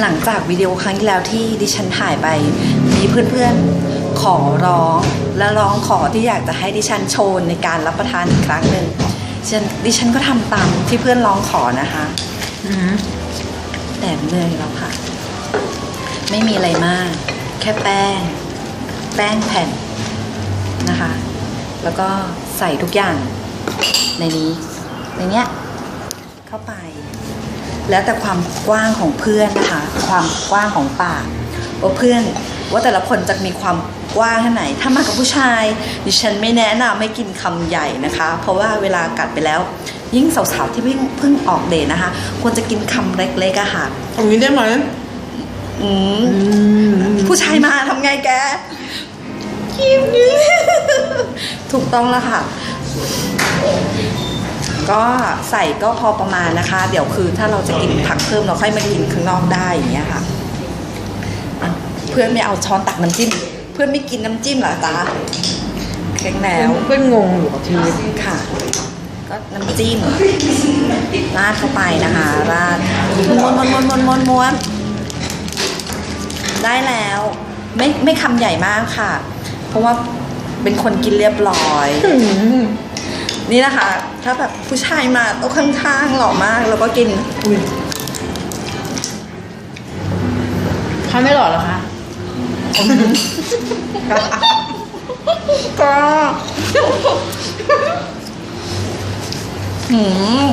หลังจากวิดีโอครั้งที่แล้วที่ดิฉันถ่ายไป มีเพื่อนๆขอร้องและร้องขอที่อยากจะให้ดิฉันโชว์ในการรับประทานอีกครั้งหนึ่งฉันดิฉันก็ทำตามที่เพื่อนร้องขอนะคะแต่เนยแล้วค่ะ ไม่มีอะไรมาก แค่แป้ง แป้งแผ่นนะคะ แล้วก็ใส่ทุกอย่างในนี้ในเนี้ยเข้าไป แล้วแต่ความกว้างของเพื่อนนะคะ ความกว้างของปากว่าเพื่อนว่าแต่ละคนจะมีความกว้างแค่ไหน ถ้ามากับผู้ชายดิฉันไม่แนะนำไม่กินคำใหญ่นะคะ เพราะว่าเวลากัดไปแล้ว ยิ่งสาวๆที่เพิ่งเพิ่งออกเดทนะคะ ควรจะกินคำเล็กๆอะค่ะตรงนี้ได้ไหมอืมอืมผู้ชายมาทำไงแกคิมถูกต้องแล้วค่ะ ก็ใส่ก็พอประมาณนะคะ เดี๋ยวคือถ้าเราจะกินผักเพิ่มเราค่อยมากินข้างนอกได้อย่างเงี้ยค่ะอะเพื่อนไม่เอาช้อนตักน้ำจิ้ม เพื่อนไม่กินน้ำจิ้มเหรอจ๊ะเค้กแล้วเพื่อนงงอยู่กับทีมค่ะ ก็น้ำจิ้มราดเข้าไปนะคะราดม้วนม้วนม้วนม้วนม้วนม้วนได้แล้วไม่ไม่คำใหญ่มากค่ะ เพราะว่าเป็นคนกินเรียบร้อยอืม นี่นะคะ ถ้าแบบผู้ชายมาโต๊ะข้างๆหล่อมากแล้วก็กินอุ้ยถ้าไม่หล่อเหรอคะก็หืม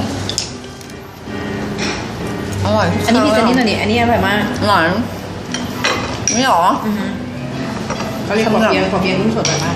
อร่อยทุกอันนี้พี่คเจรั้นงนี่หน่อยนี่อันนี้อร่อยมากอร่อยนี่หรออือฮึเขาเรียกขอเปียงขอเปียงนุ่มสดอร่อยมาก